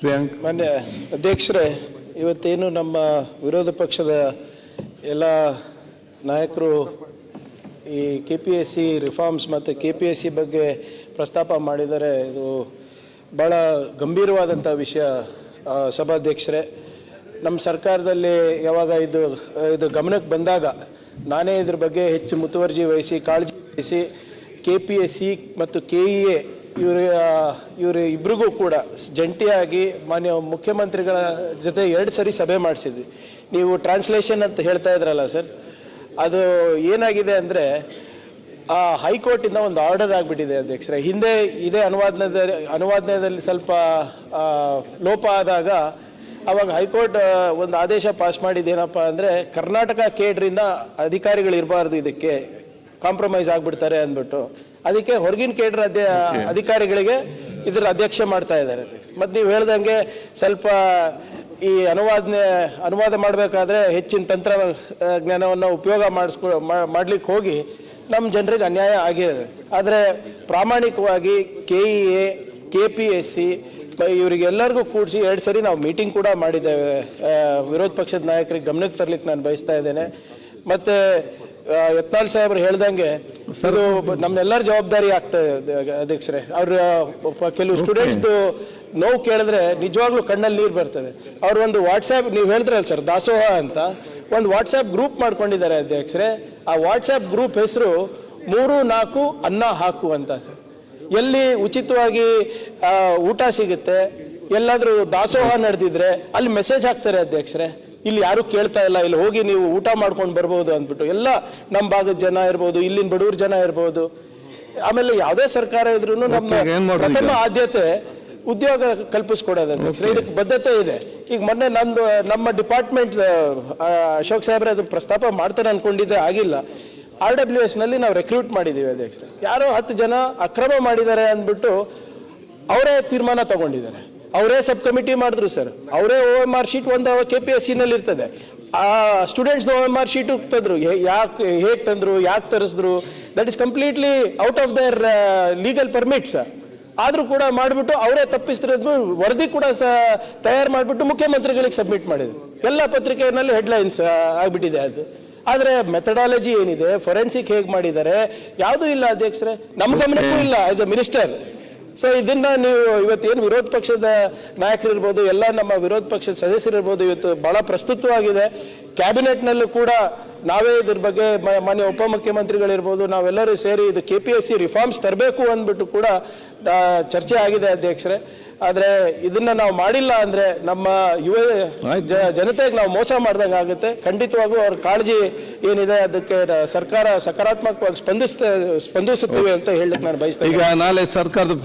ಪ್ರಿಯಾಂಕ್. ಮಾನ್ಯ ಅಧ್ಯಕ್ಷರೇ, ಇವತ್ತೇನು ನಮ್ಮ ವಿರೋಧ ಪಕ್ಷದ ಎಲ್ಲ ನಾಯಕರು ಈ K P S C reforms ಮತ್ತು ಕೆ ಪಿ ಎಸ್ ಸಿ ಬಗ್ಗೆ ಪ್ರಸ್ತಾಪ ಮಾಡಿದರೆ ಇದು ಭಾಳ ಗಂಭೀರವಾದಂಥ ವಿಷಯ ಸಭಾಧ್ಯಕ್ಷರೇ. ನಮ್ಮ ಸರ್ಕಾರದಲ್ಲಿ ಯಾವಾಗ ಇದು ಇದು ಗಮನಕ್ಕೆ ಬಂದಾಗ ನಾನೇ ಇದ್ರ ಬಗ್ಗೆ ಹೆಚ್ಚು ಮುತುವರ್ಜಿ ವಹಿಸಿ, ಕಾಳಜಿ ವಹಿಸಿ ಕೆ ಪಿ ಎಸ್ ಸಿ ಮತ್ತು ಕೆ ಇ ಎ ಇವರು ಇವರು ಇಬ್ರಿಗೂ ಕೂಡ ಜಂಟಿಯಾಗಿ ಮಾನ್ಯ ಮುಖ್ಯಮಂತ್ರಿಗಳ ಜೊತೆ ಎರಡು ಸರಿ ಸಭೆ ಮಾಡಿಸಿದ್ವಿ. ನೀವು ಟ್ರಾನ್ಸ್ಲೇಷನ್ ಅಂತ ಹೇಳ್ತಾ ಇದ್ರಲ್ಲ ಸರ್, ಅದು ಏನಾಗಿದೆ ಅಂದರೆ, ಆ ಹೈಕೋರ್ಟಿಂದ ಒಂದು ಆರ್ಡರ್ ಆಗಿಬಿಟ್ಟಿದೆ ಅಧ್ಯಕ್ಷರೇ. ಹಿಂದೆ ಇದೇ ಅನುವಾದನದ, ಅನುವಾದನದಲ್ಲಿ ಸ್ವಲ್ಪ ಲೋಪ ಆದಾಗ ಅವಾಗ ಹೈಕೋರ್ಟ್ ಒಂದು ಆದೇಶ ಪಾಸ್ ಮಾಡಿದ್ದೇನಪ್ಪ ಅಂದರೆ, ಕರ್ನಾಟಕ ಕೇಡ್ರಿಂದ ಅಧಿಕಾರಿಗಳು ಇರಬಾರ್ದು, ಇದಕ್ಕೆ ಕಾಂಪ್ರಮೈಸ್ ಆಗಿಬಿಡ್ತಾರೆ ಅಂದ್ಬಿಟ್ಟು. ಅದಕ್ಕೆ ಹೊರಗಿನ ಕೇಡ್ರ ಅಧ್ಯ ಅಧಿಕಾರಿಗಳಿಗೆ ಇದರ ಅಧ್ಯಕ್ಷ ಮಾಡ್ತಾ ಇದ್ದಾರೆ. ಮತ್ತು ನೀವು ಹೇಳ್ದಂಗೆ ಸ್ವಲ್ಪ ಈ ಅನುವಾದನೆ ಅನುವಾದ ಮಾಡಬೇಕಾದ್ರೆ ಹೆಚ್ಚಿನ ತಂತ್ರ ಜ್ಞಾನವನ್ನು ಉಪಯೋಗ ಮಾಡಿಸ್ಕೊ ಮಾಡ್ಲಿಕ್ಕೆ ಹೋಗಿ ನಮ್ಮ ಜನರಿಗೆ ಅನ್ಯಾಯ ಆಗಿದೆ ಆದರೆ ಪ್ರಾಮಾಣಿಕವಾಗಿ K E A K P S C ಇವರಿಗೆಲ್ಲರಿಗೂ ಕೂಡಿಸಿ ಎರಡು ಸರಿ ನಾವು ಮೀಟಿಂಗ್ ಕೂಡ ಮಾಡಿದ್ದೇವೆ. ವಿರೋಧ ಪಕ್ಷದ ನಾಯಕರಿಗೆ ಗಮನಕ್ಕೆ ತರಲಿಕ್ಕೆ ನಾನು ಬಯಸ್ತಾ ಇದ್ದೇನೆ. ಮತ್ತೆ ಯತ್ನಾಳ್ ಸಾಹೇಬ್ರು ಹೇಳ್ದಂಗೆ ಅದು ನಮ್ಮೆಲ್ಲರ ಜವಾಬ್ದಾರಿ ಆಗ್ತಾ ಇದೆ ಅಧ್ಯಕ್ಷರೇ. ಅವ್ರ ಕೆಲವು ಸ್ಟೂಡೆಂಟ್ಸ್ದು ನೋವು ಕೇಳಿದ್ರೆ ನಿಜವಾಗ್ಲೂ ಕಣ್ಣಲ್ಲಿ ನೀರು ಬರ್ತದೆ. ಅವ್ರು ಒಂದು ವಾಟ್ಸ್ಆ್ಯಪ್ ನೀವು ಹೇಳಿದ್ರಲ್ಲ ಸರ್ ದಾಸೋಹ ಅಂತ ಒಂದು ವಾಟ್ಸ್ಆ್ಯಪ್ ಗ್ರೂಪ್ ಮಾಡ್ಕೊಂಡಿದ್ದಾರೆ ಅಧ್ಯಕ್ಷರೇ. ಆ ವಾಟ್ಸ್ಆ್ಯಪ್ ಗ್ರೂಪ್ ಹೆಸರು ಮೂರು ನಾಲ್ಕು ಅನ್ನ ಹಾಕು ಅಂತ ಸರ್. ಎಲ್ಲಿ ಉಚಿತವಾಗಿ ಊಟ ಸಿಗುತ್ತೆ ಎಲ್ಲಾದರೂ ದಾಸೋಹ ನಡೆದಿದ್ರೆ ಅಲ್ಲಿ ಮೆಸೇಜ್ ಹಾಕ್ತಾರೆ ಅಧ್ಯಕ್ಷರೇ. ಇಲ್ಲಿ ಯಾರು ಕೇಳ್ತಾ ಇಲ್ಲ ಇಲ್ಲಿ ಹೋಗಿ ನೀವು ಊಟ ಮಾಡ್ಕೊಂಡು ಬರ್ಬೋದು ಅಂದ್ಬಿಟ್ಟು. ಎಲ್ಲ ನಮ್ಮ ಭಾಗದ ಜನ ಇರ್ಬೋದು ಇಲ್ಲಿನ ಬಡವ್ರ ಜನ ಇರ್ಬೋದು. ಆಮೇಲೆ ಯಾವುದೇ ಸರ್ಕಾರ ಇದ್ರೂ ನಮ್ಮ? ಪ್ರಥಮ ಆದ್ಯತೆ ಉದ್ಯೋಗ ಕಲ್ಪಿಸ್ಕೊಡೋದಂದ್ರೆ ಇದಕ್ಕೆ ಬದ್ಧತೆ ಇದೆ. ಈಗ ಮೊನ್ನೆ ನಂದು ನಮ್ಮ ಡಿಪಾರ್ಟ್ಮೆಂಟ್ ಅಶೋಕ್ ಸಾಹೇಬ್ರೆ ಅದು ಪ್ರಸ್ತಾಪ ಮಾಡ್ತಾರೆ ಅನ್ಕೊಂಡಿದ್ದೆ ಆಗಿಲ್ಲ. ಆರ್ ಡಬ್ಲ್ಯೂ ಎಸ್ನಲ್ಲಿ ನಾವು ರೆಕ್ರೂಟ್ ಮಾಡಿದ್ದೀವಿ ಅಧ್ಯಕ್ಷ ಯಾರೋ ಹತ್ತು ಜನ ಅಕ್ರಮ ಮಾಡಿದ್ದಾರೆ ಅಂದ್ಬಿಟ್ಟು ಅವರೇ ತೀರ್ಮಾನ ತಗೊಂಡಿದ್ದಾರೆ. ಅವರೇ ಸಬ್ ಕಮಿಟಿ ಮಾಡಿದ್ರು ಸರ್. ಅವರೇ ಓ ಎಂ ಆರ್ ಶೀಟ್ ಒಂದು ಕೆ ಪಿ ಎಸ್ ಸಿನಲ್ಲಿ ಇರ್ತದೆ. ಆ students O M R sheet ತಂದ್ರು ಯಾಕೆ ಹೇಗೆ ತಂದ್ರು ಯಾಕೆ ತರಿಸಿದ್ರು? That is completely out of the legal permit sir ಆದ್ರೂ ಕೂಡ ಮಾಡಿಬಿಟ್ಟು ಅವರೇ ತಪ್ಪಿಸ್ತಿರೋದು ವರದಿ ಕೂಡ ಸ ತಯಾರು ಮಾಡಿಬಿಟ್ಟು ಮುಖ್ಯಮಂತ್ರಿಗಳಿಗೆ ಸಬ್ಮಿಟ್ ಮಾಡಿದ್ರು. ಎಲ್ಲ ಪತ್ರಿಕೆಯಲ್ಲಿ ಹೆಡ್ಲೈನ್ಸ್ ಆಗಿಬಿಟ್ಟಿದೆ ಅದು. ಆದ್ರೆ ಮೆಥಡಾಲಜಿ ಏನಿದೆ? ಫೊರೆನ್ಸಿಕ್ ಹೇಗೆ ಮಾಡಿದ್ದಾರೆ? ಯಾವುದೂ ಇಲ್ಲ ಅಧ್ಯಕ್ಷರೇ. ನಮ್ಮ ಗಮನಕ್ಕೂ ಇಲ್ಲ ಆಸ್ ಅ ಮಿನಿಸ್ಟರ್ ಸೊ ಇದನ್ನ ನೀವು ಇವತ್ತೇನು ವಿರೋಧ ಪಕ್ಷದ ನಾಯಕರಿರ್ಬೋದು ಎಲ್ಲ ನಮ್ಮ ವಿರೋಧ ಪಕ್ಷದ ಸದಸ್ಯರಿರ್ಬೋದು ಇವತ್ತು ಬಹಳ ಪ್ರಸ್ತುತವಾಗಿದೆ. ಕ್ಯಾಬಿನೆಟ್ನಲ್ಲೂ ಕೂಡ ನಾವೇ ಇದ್ರ ಬಗ್ಗೆ ಮಾನ್ಯ ಉಪಮುಖ್ಯಮಂತ್ರಿಗಳಿರ್ಬೋದು ನಾವೆಲ್ಲರೂ ಸೇರಿ ಇದು K P S C reforms ತರಬೇಕು ಅಂದ್ಬಿಟ್ಟು ಕೂಡ ಚರ್ಚೆ ಆಗಿದೆ ಅಧ್ಯಕ್ಷರೇ. ಆದರೆ ಇದನ್ನ ನಾವು ಮಾಡಿಲ್ಲ ಅಂದ್ರೆ ನಮ್ಮ ಯುವ ಜ- ಜನತೆಗೆ ನಾವು ಮೋಸ ಮಾಡ್ದಂಗೆ ಆಗುತ್ತೆ. ಖಂಡಿತವಾಗೂ ಅವ್ರ ಕಾಳಜಿ ಏನಿದೆ ಅದಕ್ಕೆ ಸರ್ಕಾರ ಸಕಾರಾತ್ಮಕವಾಗಿ ಸ್ಪಂದಿಸ್ತ ಸ್ಪಂದಿಸುತ್ತೇವೆ ಅಂತ ಹೇಳಲಿಕ್ಕೆ ನಾನು ಬಯಸ್ತೇನೆ ಈಗ ನಾಳೆ ಸರ್ಕಾರದ